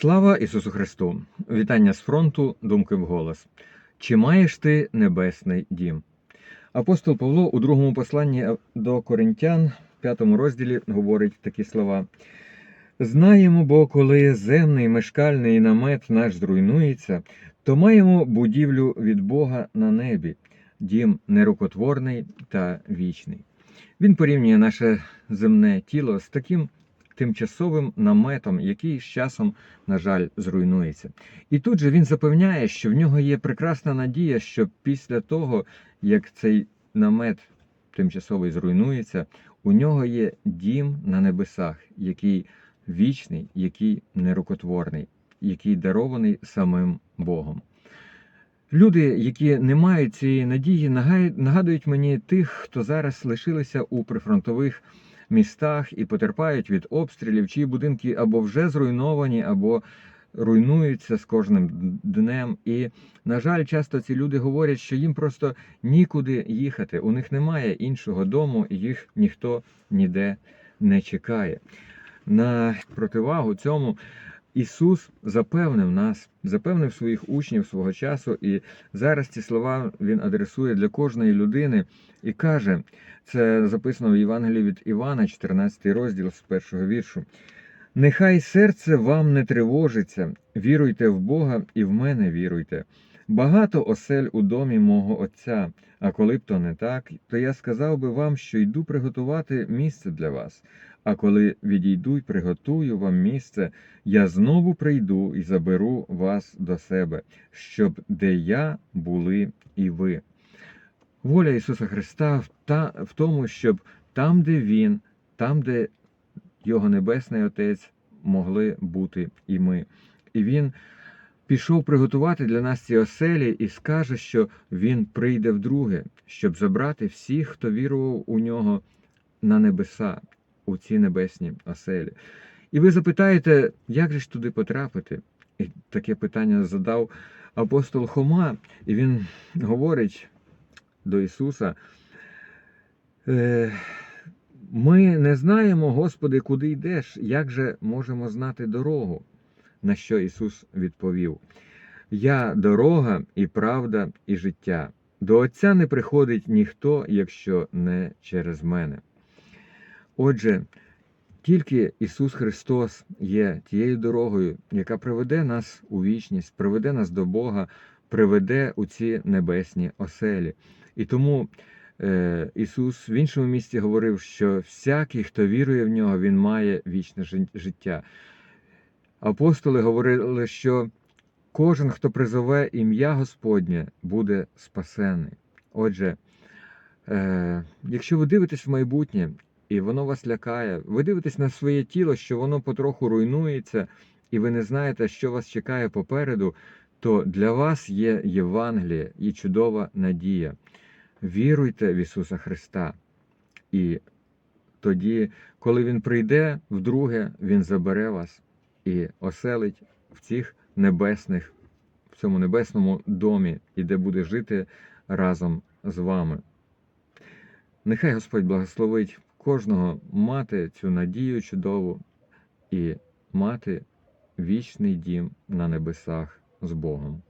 Слава Ісусу Христу! Вітання з фронту, думки вголос. Чи маєш ти небесний дім? Апостол Павло у другому посланні до Коринтян, п'ятому розділі, говорить такі слова. Знаємо, бо коли земний мешкальний намет наш зруйнується, то маємо будівлю від Бога на небі, дім нерукотворний та вічний. Він порівнює наше земне тіло з таким тимчасовим наметом, який з часом, на жаль, зруйнується. І тут же він запевняє, що в нього є прекрасна надія, що після того, як цей намет тимчасовий зруйнується, у нього є дім на небесах, який вічний, який нерукотворний, який дарований самим Богом. Люди, які не мають цієї надії, нагадують мені тих, хто зараз лишилися у прифронтових містах і потерпають від обстрілів, чиї будинки або вже зруйновані, або руйнуються з кожним днем. І, на жаль, часто ці люди говорять, що їм просто нікуди їхати. У них немає іншого дому, і їх ніхто ніде не чекає. На противагу цьому. Ісус запевнив нас, запевнив своїх учнів свого часу, і зараз ці слова Він адресує для кожної людини і каже: це записано в Євангелії від Івана, 14 розділ з першого віршу. Нехай серце вам не тривожиться, віруйте в Бога і в мене віруйте. Багато осель у домі мого Отця, а коли б то не так, то я сказав би вам, що йду приготувати місце для вас. А коли відійду й приготую вам місце, я знову прийду і заберу вас до себе, щоб де я були і ви. Воля Ісуса Христа в тому, щоб там, де Він, там, де Його Небесний Отець, могли бути і ми. І Він пішов приготувати для нас ці оселі і скаже, що Він прийде вдруге, щоб забрати всіх, хто вірував у нього на небеса, у ці небесні оселі. І ви запитаєте, як же ж туди потрапити? І таке питання задав апостол Хома, і він говорить до Ісуса. «Е, ми не знаємо, Господи, куди йдеш, як же можемо знати дорогу? На що Ісус відповів: Я дорога і правда, і життя. До Отця не приходить ніхто, якщо не через мене. Отже, тільки Ісус Христос є тією дорогою, яка приведе нас у вічність, приведе нас до Бога, приведе у ці небесні оселі. І тому Ісус в іншому місці говорив, що всякий, хто вірує в нього, Він має вічне життя. Апостоли говорили, що кожен, хто призове ім'я Господнє, буде спасений. Отже, е, якщо ви дивитесь в майбутнє і воно вас лякає, ви дивитесь на своє тіло, що воно потроху руйнується, і ви не знаєте, що вас чекає попереду, то для вас є Євангеліє і чудова надія. Віруйте в Ісуса Христа. І тоді, коли Він прийде вдруге, Він забере вас і оселить в цих небесних, в цьому небесному домі, і де буде жити разом з вами. Нехай Господь благословить кожного мати цю надію чудову і мати вічний дім на небесах з Богом.